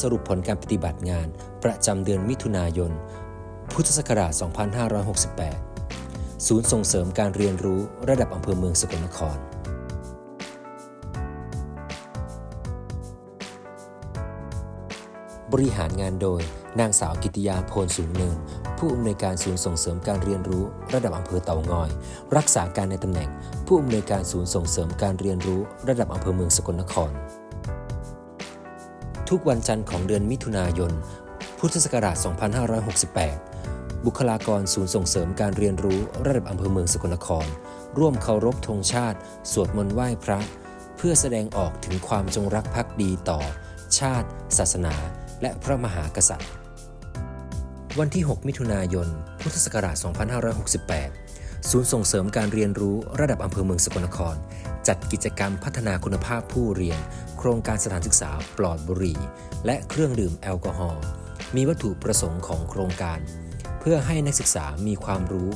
สรุปผลการปฏิบัติงาน ประจำเดือนมิถุนายน พุทธศักราช 2568 ศูนย์ส่งเสริมการเรียนรู้ระดับอำเภอเมืองสกลนครบริหารงานโดยนางสาวกิติยาโพลสูงเนิน ผู้อำนวยการศูนย์ส่งเสริมการเรียนรู้ระดับอำเภอเต่างอย รักษาการในตำแหน่ง ผู้อำนวยการศูนย์ส่งเสริมการเรียนรู้ระดับอำเภอเมืองสกลนคร ทุกวันจันทร์ของเดือนมิถุนายน พุทธศักราช 2568 บุคลากรศูนย์ส่งเสริมการเรียนรู้ระดับอำเภอเมืองสกลนคร ร่วมเคารพธงชาติ สวดมนต์ไหว้พระ เพื่อแสดงออกถึงความจงรักภักดีต่อ ชาติ ศาสนา และพระมหากษัตริย์ วันที่ 6 มิถุนายน พุทธศักราช 2568 ศูนย์ส่งเสริมการเรียนรู้ระดับอำเภอเมืองสกลนคร จัดกิจกรรมพัฒนาคุณภาพผู้เรียน ครงการสถานศึกษาปลอดบุหรี่ และเครื่องดื่มแอลกอฮอล์มีวัตถุประสงค์ของโครงการ เพื่อให้นักศึกษามีความรู้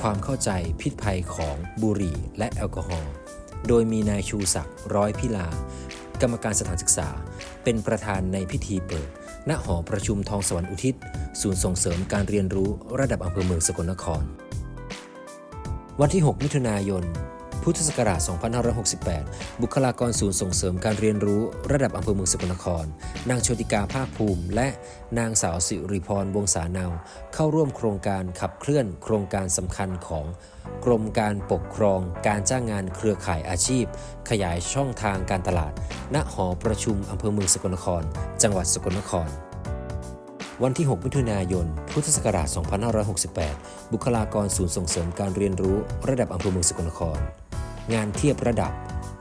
ความเข้าใจพิษภัยของบุหรี่และแอลกอฮอล์โดยมีนายชูศักดิ์ร้อยพิลา กรรมการสถานศึกษา เป็นประธานในพิธีเปิด ณหอประชุมทองสวรรค์อุทิศ ศูนย์ส่งเสริมการเรียนรู้ระดับอำเภอเมืองสกลนคร วันที่ 6 มิถุนายน พุทธศักราช 2568 บุคลากรศูนย์ส่งเสริมการเรียนรู้ระดับอำเภอเมืองสกลนคร นางโชติกาภาคภูมิ และนางสาวสิริพรวงศาเนาเข้าร่วมโครงการขับเคลื่อนโครงการสำคัญของกรมการปกครองการจ้างงานเครือข่ายอาชีพ ขยายช่องทางการตลาด ณ หอประชุมอำเภอเมืองสกลนคร จังหวัดสกลนครวันที่ 6 มิถุนายน พุทธศักราช 2568 บุคลากรศูนย์ส่งเสริมการเรียนรู้ระดับอำเภอเมืองสกลนคร งานเทียบระดับ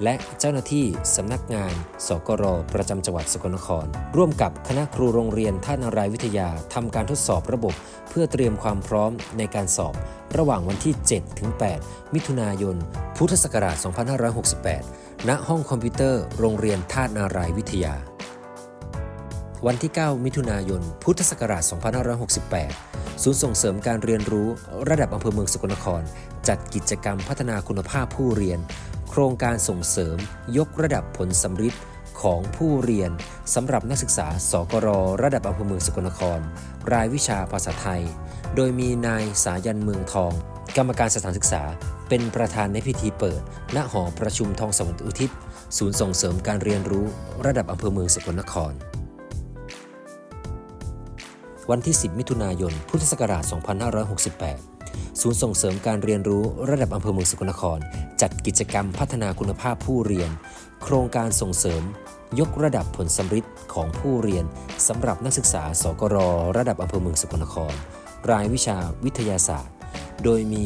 และเจ้าหน้าที่สำนักงาน สกรประจำจังหวัดสกลนคร ร่วมกับคณะครูโรงเรียนท่านารายวิทยาทำการทดสอบระบบ เพื่อเตรียมความพร้อมในการสอบ ระหว่างวันที่7ถึง8มิถุนายน พุทธศักราช 2568 ณ ห้องคอมพิวเตอร์ โรงเรียนท่านารายวิทยา วันที่ 9 มิถุนายน พุทธศักราช 2568 ศูนย์ส่งเสริมการเรียนรู้ระดับอำเภอเมืองสกลนคร จัดกิจกรรมพัฒนาคุณภาพผู้เรียน โครงการส่งเสริม ยกระดับผลสำฤทธิ์ของผู้เรียนสำหรับนักศึกษา สกรระดับอำเภอเมืองสกลนคร รายวิชาภาษาไทย โดยมีนายสายันเมืองทอง กรรมการสถานศึกษา เป็นประธานในพิธีเปิด ณ หอประชุมทองสวรรค์อุทิศ ศูนย์ส่งเสริมการเรียนรู้ระดับอำเภอเมืองสกลนคร วันที่ 10 มิถุนายน พุทธศักราช 2568 ศูนย์ส่งเสริมการเรียนรู้ระดับอำเภอเมืองสกลนคร จัดกิจกรรมพัฒนาคุณภาพผู้เรียน โครงการส่งเสริม ยกระดับผลสำฤทธิ์ของผู้เรียนสำหรับนักศึกษา สกรระดับอำเภอเมืองสกลนคร รายวิชาวิทยาศาสตร์ โดยมี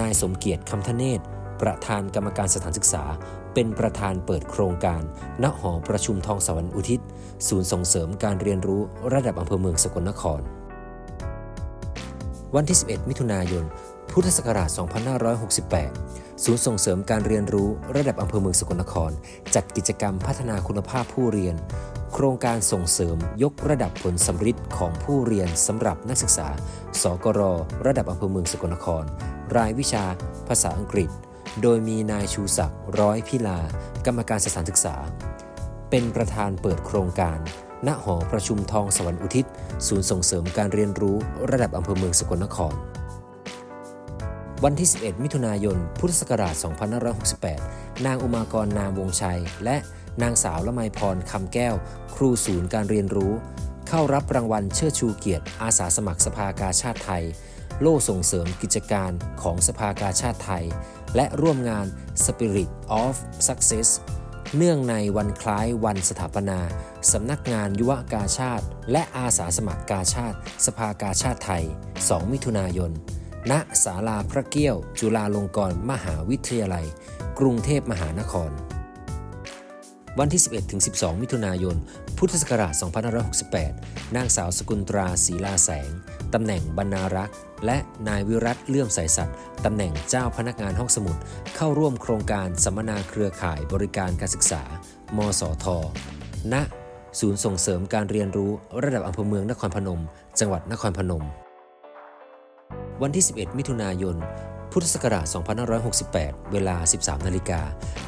นายสมเกียรติคำทเนศประธานกรรมการสถานศึกษา เป็นประธานเปิดโครงการ ณ หอประชุมทองสวรรค์อุทิศ ศูนย์ส่งเสริมการเรียนรู้ระดับอำเภอเมืองสกลนคร วันที่ 11 มิถุนายน พุทธศักราช 2568 ศูนย์ส่งเสริมการเรียนรู้ระดับอำเภอเมืองสกลนคร จัดกิจกรรมพัฒนาคุณภาพผู้เรียน โครงการส่งเสริมยกระดับผลสำฤทธิ์ของผู้เรียนสำหรับนักศึกษา สกร ระดับอำเภอเมืองสกลนคร รายวิชา ภาษาอังกฤษ โดยมีนายชูศักดิ์ร้อยพิลา กรรมการสถานศึกษา เป็นประธานเปิดโครงการ ณหอประชุมทองสวรรค์อุทิศ ศูนย์ส่งเสริมการเรียนรู้ระดับอำเภอเมืองสกลนคร วันที่ 11 มิถุนายน พุทธศักราช 2568 นางอุมากรนามวงชัย และนางสาวละไมพรคำแก้ว ครูศูนย์การเรียนรู้ เข้ารับรางวัลเชิดชูเกียรติ อาสาสมัครสภากาชาติไทย โล่ส่งเสริมกิจการของสภากาชาติไทย และร่วมงาน Spirit of Success เนื่องในวันคล้ายวันสถาปนา สำนักงานยุวกาชาติ และอาสาสมัครกาชาติ สภากาชาติไทย 2 มิถุนายน ณศาลาพระเกี้ยว จุฬาลงกรณ์มหาวิทยาลัย กรุงเทพมหานคร วันที่ 11-12 มิถุนายน พุทธศักราช 2568 นางสาวสกุลตราศีลาแสง ตำแหน่งบรรณารักษ์ และนายวิรัตเลื่อมใสสัตว์ตำแหน่งเจ้าพนักงานห้องสมุด เข้าร่วมโครงการสัมมนาเครือข่ายบริการการศึกษา มสท ณ ศูนย์ส่งเสริมการเรียนรู้ระดับอำเภอเมืองนครพนม จังหวัดนครพนม วันที่ 11 มิถุนายน พุทธศักราช 2568 เวลา 13 นาฬิกา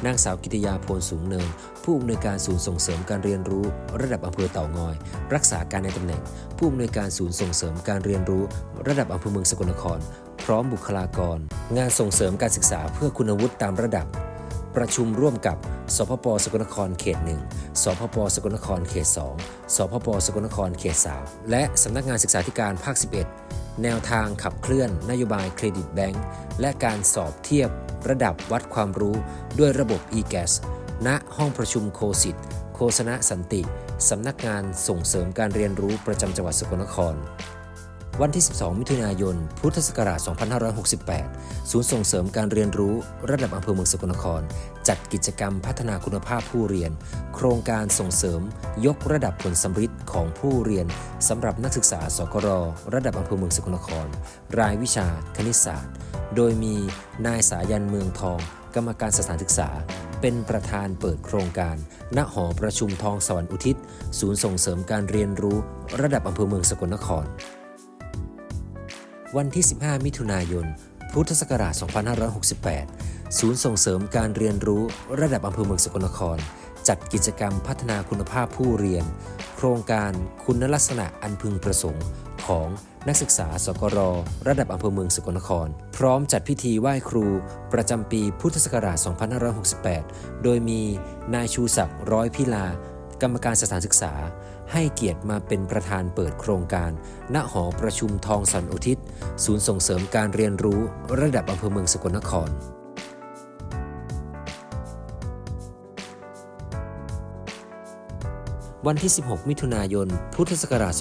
นางสาวกิติยาโพลสูงเนิน ผู้อำนวยการศูนย์ส่งเสริมการเรียนรู้ ระดับอำเภอเต่างอย รักษาการในตำแหน่ง ผู้อำนวยการศูนย์ส่งเสริมการเรียนรู้ ระดับอำเภอเมืองสกลนคร พร้อมบุคลากร งานส่งเสริมการศึกษาเพื่อคุณวุฒิตามระดับ ประชุมร่วมกับ สพปสกลนครเขต 1 สพปสกลนครเขต 2 สพปสกลนครเขต 3 และสำนักงานศึกษาธิการภาค 11 แนวทางขับเคลื่อนนโยบายเครดิตแบงก์และการสอบเทียบระดับวัดความรู้ด้วยระบบ e-gas ณห้องประชุมโคสิตโคสนะสันติ สำนักงานส่งเสริมการเรียนรู้ประจำจังหวัดสกลนคร วันที่ 12 มิถุนายน พุทธศักราช 2568 ศูนย์ส่งเสริมการเรียนรู้ระดับอำเภอเมืองสกลนคร จัดกิจกรรมพัฒนาคุณภาพผู้เรียน โครงการส่งเสริม ยกระดับผลสำฤทธิ์ของผู้เรียนสำหรับนักศึกษาสกรระดับอำเภอเมืองสกลนคร รายวิชา คณิตศาสตร์ โดยมีนายสายันเมืองทอง กรรมการสถานศึกษาเป็นประธานเปิดโครงการ ณ หอประชุมทองสวรรค์อุทิศ ศูนย์ส่งเสริมการเรียนรู้ ระดับอำเภอเมืองสกลนคร วันที่ 15 มิถุนายน พุทธศักราช 2568 ศูนย์ส่งเสริมการเรียนรู้ระดับอำเภอเมืองสกลนคร จัดกิจกรรมพัฒนาคุณภาพผู้เรียน โครงการคุณลักษณะอันพึงประสงค์ของนักศึกษาสกรระดับอำเภอเมืองสกลนคร พร้อมจัดพิธีไหว้ครูประจำปีพุทธศักราช 2568 โดยมีนายชูศักดิ์ร้อยพิลา กรรมการสถานศึกษา ให้เกียรติมาเป็นประธานเปิดโครงการ ณ หอประชุมทองสันอุทิศ ศูนย์ส่งเสริมการเรียนรู้ระดับอำเภอเมืองสกลนครวันที่ 16 มิถุนายน พุทธศักราช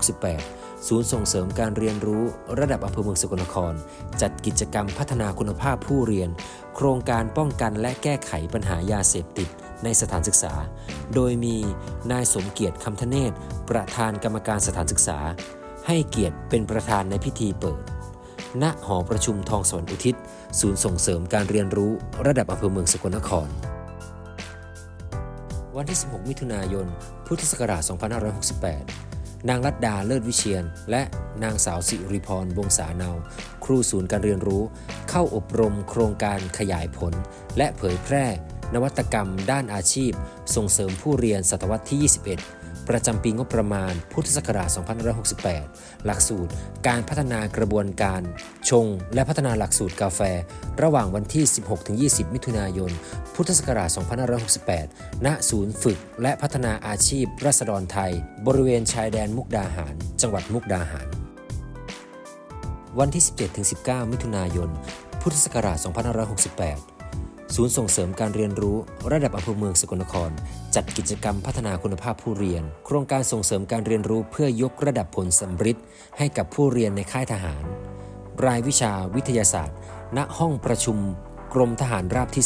2568 ศูนย์ส่งเสริมการเรียนรู้ระดับอำเภอเมืองสกลนคร จัดกิจกรรมพัฒนาคุณภาพผู้เรียน โครงการป้องกันและแก้ไขปัญหายาเสพติดในสถานศึกษา โดยมีนายสมเกียรติคำทเนศประธานกรรมการสถานศึกษา ให้เกียรติเป็นประธานในพิธีเปิด ณ หอประชุมทองสวรรค์อุทิศ ศูนย์ส่งเสริมการเรียนรู้ระดับอำเภอเมืองสกลนคร วันที่ 16 มิถุนายน พุทธศักราช 2568 นางรัตดาเลิศวิเชียน และนางสาวสิริพรวงศาเนา ครูศูนย์การเรียนรู้ เข้าอบรมโครงการขยายผล และเผยแพร่ นวัตกรรม ด้านอาชีพ ส่งเสริมผู้เรียนศตวรรษที่ 21 ประจำปีงบประมาณ พุทธศักราช 2568 หลักสูตร การพัฒนากระบวนการ ชง และพัฒนาหลักสูตรกาแฟ ระหว่างวันที่ 16-20 มิถุนายน พุทธศักราช 2568 ณ ศูนย์ฝึก และพัฒนาอาชีพรัษฎรไทย บริเวณชายแดนมุกดาหาร จังหวัดมุกดาหาร วันที่ 17-19 มิถุนายน พุทธศักราช 2568 ศูนย์ส่งเสริมการเรียนรู้ ระดับอำเภอเมืองสกลนคร จัดกิจกรรมพัฒนาคุณภาพผู้เรียน โครงการส่งเสริมการเรียนรู้เพื่อยกระดับผลสำฤทธิ์ให้กับผู้เรียนในค่ายทหาร รายวิชาวิทยาศาสตร์ ณห้องประชุม กรมทหารราบที่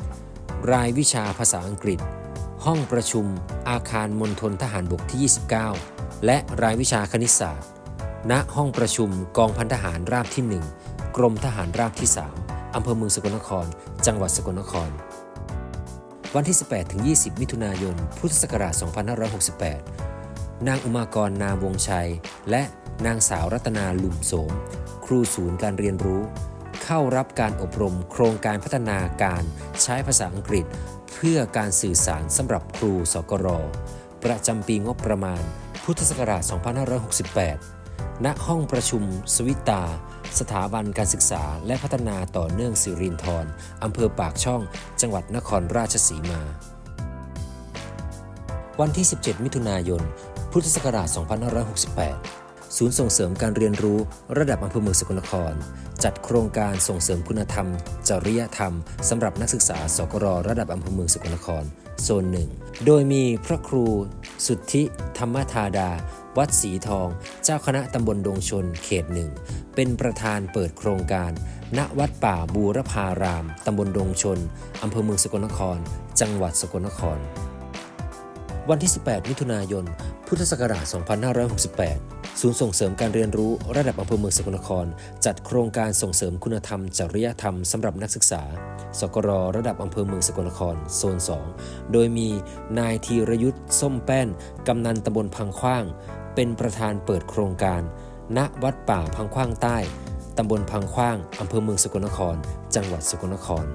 3 รายวิชาภาษาอังกฤษ ห้องประชุม อาคารมณฑลทหารบกที่ 29 และรายวิชาคณิตศาสตร์ ณห้องประชุมกองพันทหารราบที่ 1 กรมทหารราบที่ 3 อำเภอเมืองสกลนคร จังหวัดสกลนคร วันที่ 18-20 มิถุนายน พุทธศักราช 2568 นางอุมากรนามวงชัย และนางสาวรัตนาลุมโสม ครูศูนย์การเรียนรู้ เข้ารับการอบรมโครงการพัฒนาการใช้ภาษาอังกฤษ เพื่อการสื่อสารสำหรับครูสกร ประจำปีงบประมาณ พุทธศักราช 2568 ณห้องประชุม สวิตา สถาบันการศึกษา และพัฒนาต่อเนื่องสิรินธรอำเภอปากช่อง จังหวัดนครราชสีมา วันที่ 17 มิถุนายน พุทธศักราช 2568ศูนย์ส่งเสริมการเรียนรู้ระดับอำเภอเมืองสกลนคร จัดโครงการส่งเสริมคุณธรรม จริยธรรมสำหรับนักศึกษาสกรระดับอำเภอเมืองสกลนคร โซนหนึ่ง โดยมีพระครูสุทธิธรรมธาดา วัดสีทอง เจ้าคณะตำบลดงชนเขตหนึ่ง เป็นประธานเปิดโครงการ ณวัดป่าบูรพาราม ตำบลดงชน อำเภอเมืองสกลนคร จังหวัดสกลนคร วันที่ 18 มิถุนายน พุทธศักราช 2568 ศูนย์ส่งเสริมการเรียนรู้ระดับอำเภอเมืองสกลนคร จัดโครงการส่งเสริมคุณธรรม จริยธรรมสำหรับนักศึกษา สกรระดับอำเภอเมืองสกลนคร โซน 2 โดยมีนายธีรยุทธ์ส้มแป้น กำนันตำบลพังขว้าง เป็นประธานเปิดโครงการ ณวัดป่าพังขว้างใต้ ตำบลพังขว้าง อำเภอเมืองสกลนคร จังหวัดสกลนคร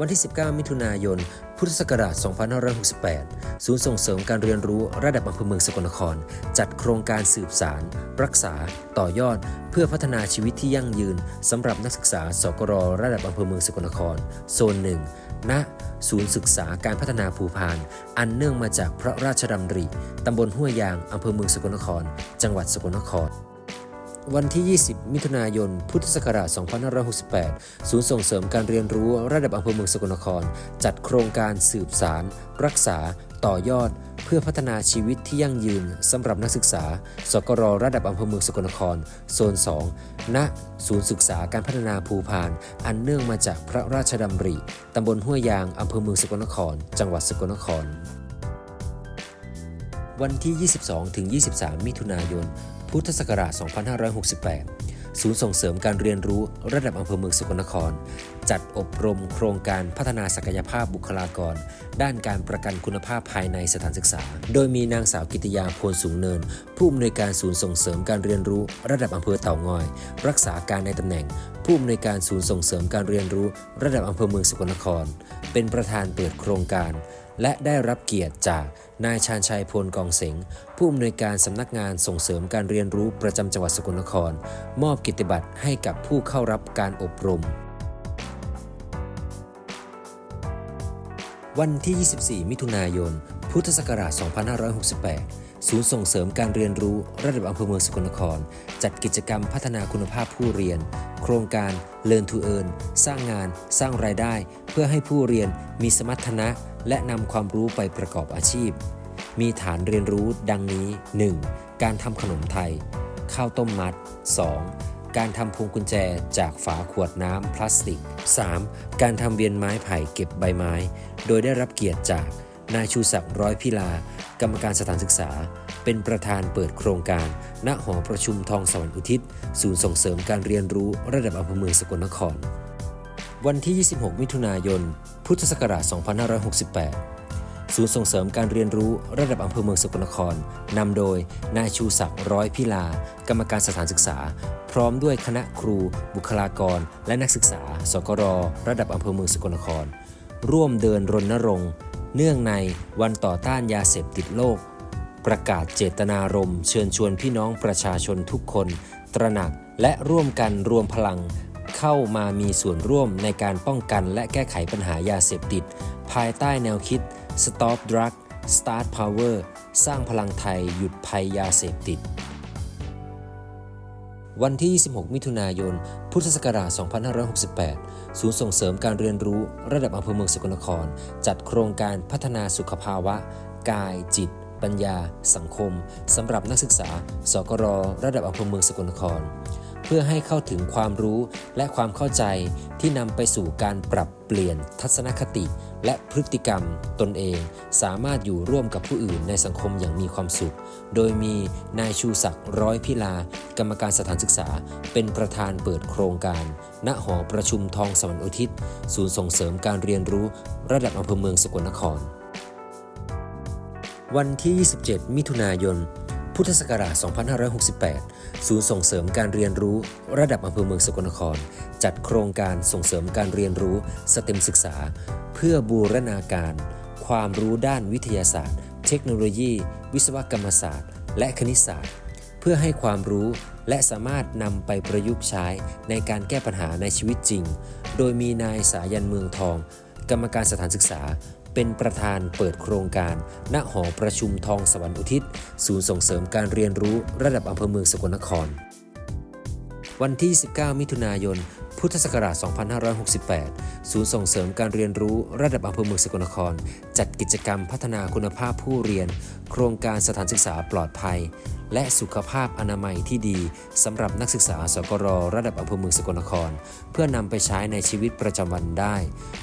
วันที่ 19 มิถุนายน พุทธศักราช 2568 ศูนย์ส่งเสริมการเรียนรู้ระดับอำเภอเมืองสกลนคร จัดโครงการสืบสาร รักษา ต่อยอด เพื่อพัฒนาชีวิตที่ยั่งยืนสำหรับนักศึกษาสกรระดับอำเภอเมืองสกลนคร โซนหนึ่ง ณศูนย์ศึกษาการพัฒนาภูพาน อันเนื่องมาจากพระราชดำริ ตำบลห้วยยาง อำเภอเมืองสกลนคร จังหวัดสกลนคร วันที่ 20 มิถุนายน พุทธศักราช 2568 ศูนย์ส่งเสริมการเรียนรู้ระดับอำเภอเมืองสกลนคร จัดโครงการสืบสาร รักษา ต่อยอด เพื่อพัฒนาชีวิตที่ยั่งยืนสำหรับนักศึกษา สกรระดับอำเภอเมืองสกลนคร โซน 2 ณ ศูนย์ศึกษาการพัฒนาภูพาน อันเนื่องมาจากพระราชดำริ ตำบลห้วยยางอำเภอเมืองสกลนคร จังหวัดสกลนครวันที่ 22 ถึง 23 มิถุนายน พุทธศักราช 2568 ศูนย์ส่งเสริมการเรียนรู้ระดับอำเภอเมืองสกลนคร จัดอบรมโครงการพัฒนาศักยภาพบุคลากร ด้านการประกันคุณภาพภายในสถานศึกษา โดยมีนางสาวกิติยาโพลสูงเนิน ผู้อำนวยการศูนย์ส่งเสริมการเรียนรู้ระดับอำเภอเต่างอย รักษาการในตำแหน่ง ผู้อำนวยการศูนย์ส่งเสริมการเรียนรู้ระดับอำเภอเมืองสกลนคร เป็นประธานเปิดโครงการ และได้รับเกียรติจากนายชาญชัยพลกองเสงผู้อำนวยการสำนักงานส่งเสริมการเรียนรู้ประจำจังหวัดสกลนคร มอบกิตติบัตรให้กับผู้เข้ารับการอบรม วันที่ 24 มิถุนายน พุทธศักราช 2568ศูนย์ส่งเสริมการเรียนรู้ระดับอำเภอเมืองสกลนคร จัดกิจกรรมพัฒนาคุณภาพผู้เรียน โครงการ Learn to Earn สร้างงาน สร้างรายได้ เพื่อให้ผู้เรียนมีสมรรถนะ และนำความรู้ไปประกอบอาชีพ มีฐานเรียนรู้ดังนี้ 1. การทำขนมไทย ข้าวต้มมัด 2. การทำพวงกุญแจจากฝาขวดน้ำพลาสติก 3. การทำเวียนไม้ไผ่เก็บใบไม้ โดยได้รับเกียรติจาก นายชูศักดิ์ร้อยพิลา กรรมการสถานศึกษา เป็นประธานเปิดโครงการ ณ หอประชุมทองสวรรค์อุทิศ ศูนย์ส่งเสริมการเรียนรู้ระดับอำเภอเมืองสกลนคร วันที่ 26 มิถุนายน พุทธศักราช 2568 ศูนย์ส่งเสริมการเรียนรู้ระดับอำเภอเมืองสกลนคร นำโดยนายชูศักดิ์ร้อยพิลา กรรมการสถานศึกษา พร้อมด้วยคณะครู บุคลากร และนักศึกษา สกร ระดับอำเภอเมืองสกลนคร ร่วมเดินรณรงค์ เนื่องในวันต่อต้านยาเสพติดโลก ประกาศเจตนารมณ์เชิญชวนพี่น้องประชาชนทุกคน ตระหนักและร่วมกันรวมพลัง เข้ามามีส่วนร่วมในการป้องกันและแก้ไขปัญหายาเสพติด ภายใต้แนวคิด Stop Drug Start Power สร้างพลังไทยหยุดภัยยาเสพติด วันที่ 26 มิถุนายน พุทธศักราช 2568 ศูนย์ส่งเสริมการเรียนรู้ระดับอำเภอเมืองสกลนคร จัดโครงการพัฒนาสุขภาวะ กายจิต ปัญญา สังคมสำหรับนักศึกษา สกรระดับอำเภอเมืองสกลนคร เพื่อให้เข้าถึงความรู้และความเข้าใจที่นำไปสู่การปรับเปลี่ยนทัศนคติ และพฤติกรรมตนเองสามารถอยู่ร่วมกับผู้อื่นในสังคมอย่างมีความสุข โดยมีนายชูศักดิ์ร้อยพิลา กรรมการสถานศึกษา เป็นประธานเปิดโครงการ ณหอประชุมทองสวรรค์อุทิศ ศูนย์ส่งเสริมการเรียนรู้ระดับอำเภอเมืองสกลนคร วันที่ 27 มิถุนายน พุทธศักราช 2568 ศูนย์ส่งเสริมการเรียนรู้ระดับอำเภอเมืองสกลนคร จัดโครงการส่งเสริมการเรียนรู้สเต็มศึกษา พื่อบูรณาการ ความรู้ด้านวิทยาศาสตร์ เทคโนโลยี วิศวกรรมศาสตร์ และคณิตศาสตร์ เพื่อให้ความรู้และสามารถนำไปประยุกต์ใช้ในการแก้ปัญหาในชีวิตจริง โดยมีนายสายันเมืองทอง กรรมการสถานศึกษา เป็นประธานเปิดโครงการ ณ หอประชุมทองสวรรค์อุทิศ ศูนย์ส่งเสริมการเรียนรู้ระดับอำเภอเมืองสกลนคร วันที่ 19 มิถุนายน พุทธศักราช 2568 ศูนย์ส่งเสริมการเรียนรู้ระดับอำเภอเมืองสกลนคร จัดกิจกรรมพัฒนาคุณภาพผู้เรียน โครงการสถานศึกษาปลอดภัย และสุขภาพอนามัยที่ดีสำหรับนักศึกษาสกรระดับอำเภอเมืองสกลนคร เพื่อนำไปใช้ในชีวิตประจำวันได้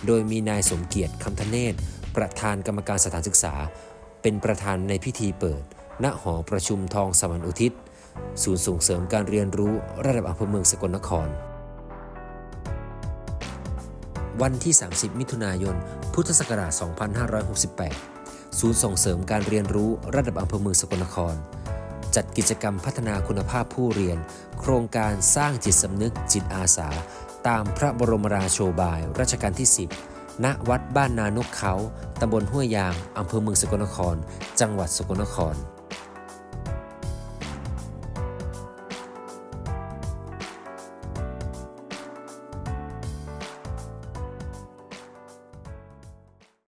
โดยมีนายสมเกียรติคำทเนศประธานกรรมการสถานศึกษา เป็นประธานในพิธีเปิด ณหอประชุมทองสวรรค์อุทิศ ศูนย์ส่งเสริมการเรียนรู้ระดับอำเภอเมืองสกลนคร วันที่ 30 มิถุนายน พุทธศักราช 2568 ศูนย์ส่งเสริมการเรียนรู้ระดับอำเภอเมืองสกลนคร จัดกิจกรรมพัฒนาคุณภาพผู้เรียน โครงการสร้างจิตสำนึกจิตอาสา ตามพระบรมราโชบายรัชกาลที่ 10ณวัดบ้านนานกเขา ตำบลห้วยยาง อำเภอเมืองสกลนคร จังหวัดสกลนคร